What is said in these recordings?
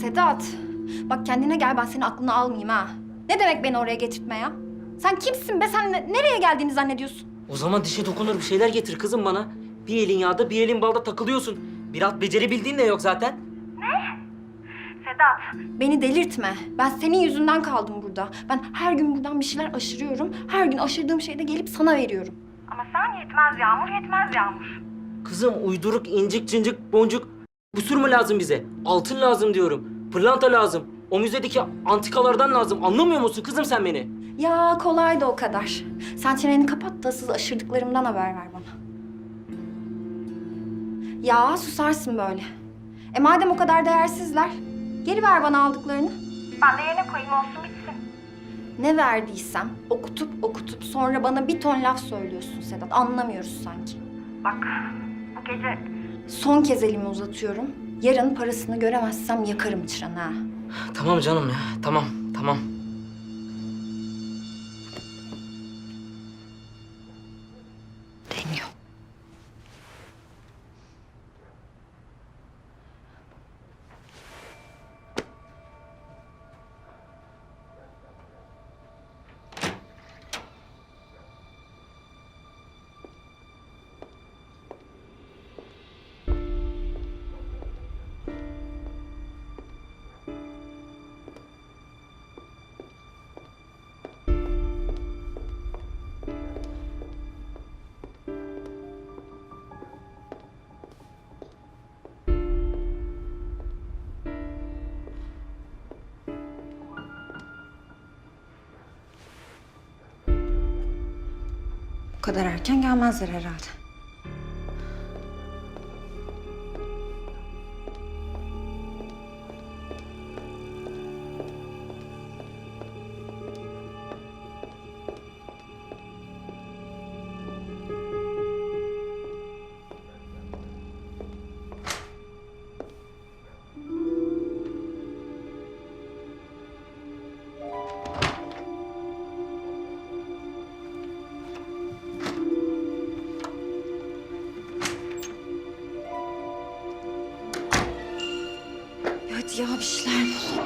Sedat, bak kendine gel ben seni aklına almayayım ha. Ne demek beni oraya getirtme ya? Sen kimsin be? Sen ne- nereye geldiğini zannediyorsun? O zaman dişe dokunur bir şeyler getir kızım bana. Bir elin yağda bir elin balda takılıyorsun. Bir at becerebildiğin de yok zaten. Beni delirtme. Ben senin yüzünden kaldım burada. Ben her gün buradan bir şeyler aşırıyorum. Her gün aşırdığım şeyi de gelip sana veriyorum. Ama sen yetmez Yağmur, yetmez Yağmur. Kızım uyduruk, incik, cincik, boncuk. Busur mu lazım bize? Altın lazım diyorum. Pırlanta lazım. O müzedeki antikalardan lazım. Anlamıyor musun kızım sen beni? Ya kolay da o kadar. Sen çeneni kapat da asıl aşırdıklarımdan haber ver bana. Ya susarsın böyle. E madem o kadar değersizler, geri ver bana aldıklarını. Ben de yerine koyayım olsun bitsin. Ne verdiysem okutup okutup sonra bana bir ton laf söylüyorsun Sedat. Anlamıyoruz sanki. Bak bu gece Son kez elimi uzatıyorum. Yarın parasını göremezsem yakarım çıranı ha. Tamam canım ya. Tamam, tamam. Kadar erken gelmezler herhalde. Ya bir şeyler bul.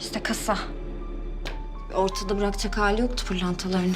İşte kasa. Ortada bırakacak hali yoktu pırlantalarını.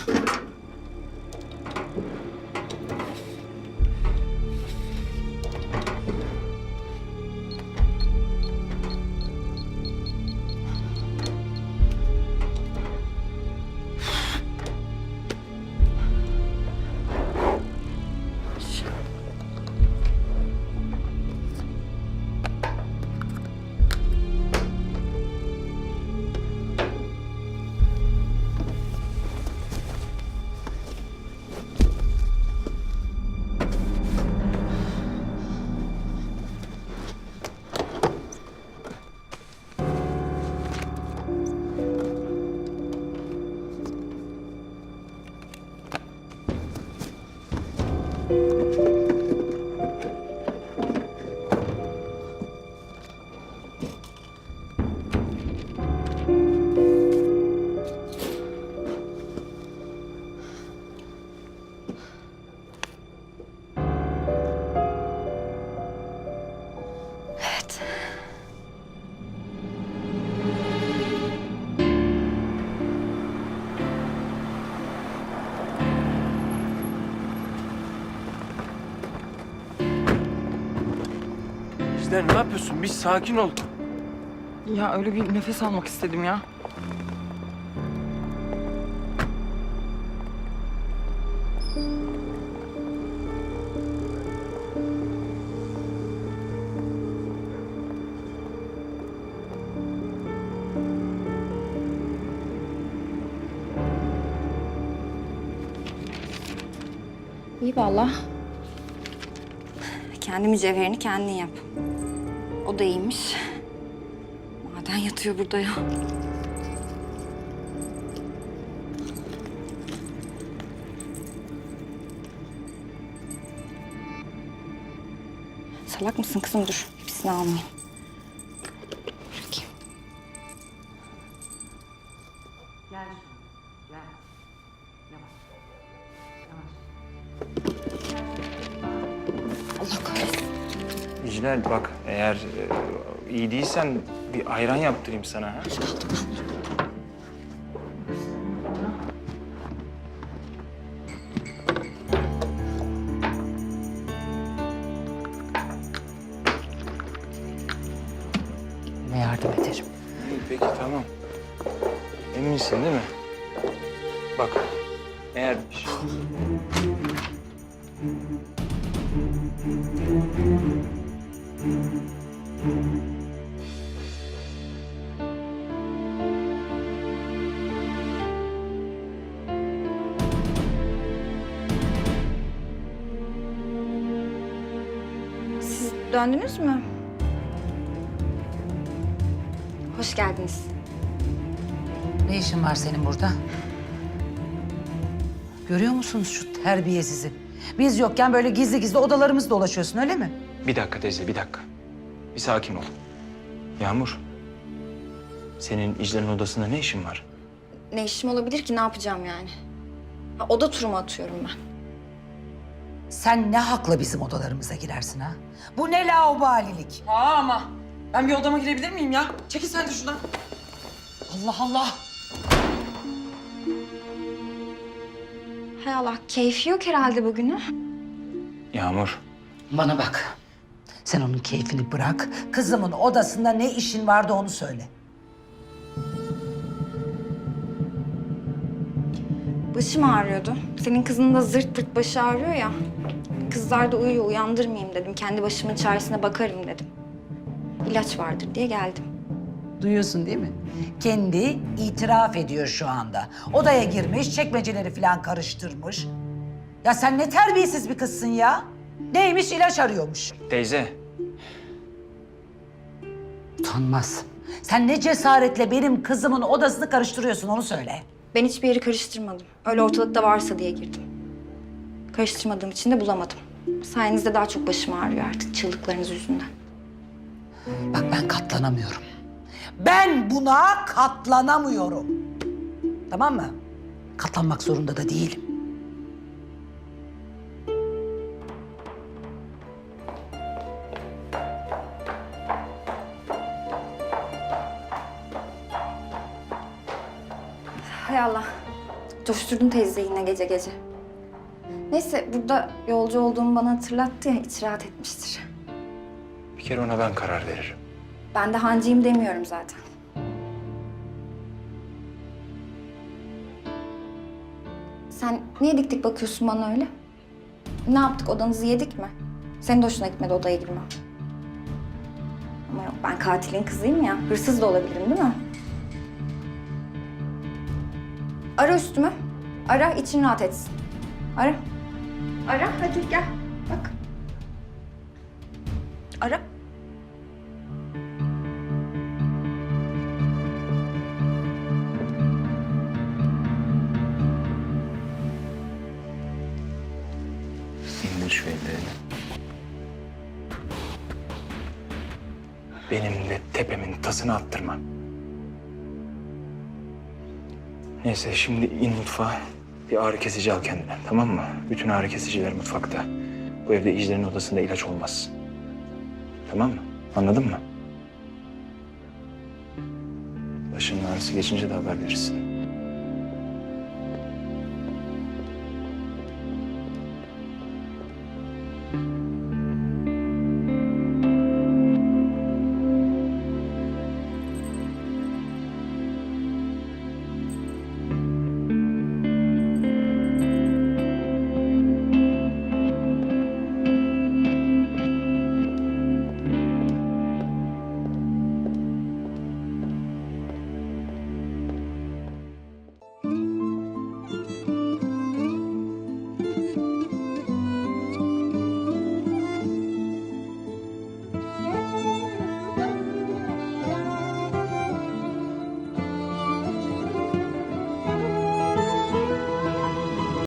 Bizler ne yapıyorsun? Bir sakin ol. Ya öyle bir nefes almak istedim ya. İyi valla. Kendi mücevherini kendin yap. Da iyiymiş. Maden yatıyor burada ya. Salak mısın kızım dur. Hepsini almayayım. Bırakayım. Allah kahretsin. İclal bak eğer e, iyi değilsen bir ayran yaptırayım sana. Ha? Yardım ederim. İyi peki tamam. Eminsin değil mi? Bak eğer Siz döndünüz mü? Hoş geldiniz. Ne işin var senin burada? Görüyor musunuz şu terbiyesizi? Biz yokken böyle gizli gizli odalarımızda dolaşıyorsun öyle mi? bir dakika teyze bir dakika. Bir sakin ol. Yağmur. Senin İclal'in odasında ne işin var? Ne işim olabilir ki? Ne yapacağım yani? Ha, oda turu mu atıyorum ben? Sen ne hakla bizim odalarımıza girersin ha? Bu ne laubalilik? Aa ama. Ben bir odama girebilir miyim ya? Çekil sen de şuradan. Allah Allah. Hay Allah, keyfi yok herhalde bugünü. Yağmur. Bana bak. Sen onun keyfini bırak. Kızımın odasında ne işin vardı onu söyle. Başım ağrıyordu. Senin kızının da zırt pırt başı ağrıyor ya. Kızlar da uyuyor, uyandırmayayım dedim. Kendi başımın çaresine bakarım dedim. İlaç vardır diye geldim. Duyuyorsun değil mi? Kendi itiraf ediyor şu anda. Odaya girmiş, çekmeceleri falan karıştırmış. Ya sen ne terbiyesiz bir kızsın ya. Neymiş ilaç arıyormuş. Teyze. Utanmaz. Sen ne cesaretle benim kızımın odasını karıştırıyorsun onu söyle. Ben hiçbir yeri karıştırmadım. Öyle ortalıkta varsa diye girdim. Karıştırmadığım için de bulamadım. Sayenizde daha çok başım ağrıyor artık çığlıklarınız yüzünden. Bak ben katlanamıyorum. Ben buna katlanamıyorum. Tamam mı? Katlanmak zorunda da değilim. Hay Allah. Coşturdun teyze yine gece gece. Neyse burada yolcu olduğumu bana hatırlattı ya iç rahat etmiştir. Bir kere ona ben karar veririm. Ben de hancıyım demiyorum zaten. Sen niye dik dik bakıyorsun bana öyle? Ne yaptık odanızı yedik mi? Senin de hoşuna gitmedi odaya girmem. Ama yok ben katilin kızıyım ya. Hırsız da olabilirim değil mi? Ara üstümü. Ara için rahat etsin. Ara. Ara hadi gel. Bak. Ara. İndir şu ellerini. Benim de tepemin tasını attırma. Neyse şimdi in mutfağa. Bir ağrı kesici al kendine tamam mı? Bütün ağrı kesiciler mutfakta. Bu evde İclal'in odasında ilaç olmaz. Tamam mı? Anladın mı? Başının ağrısı geçince de haber verirsin.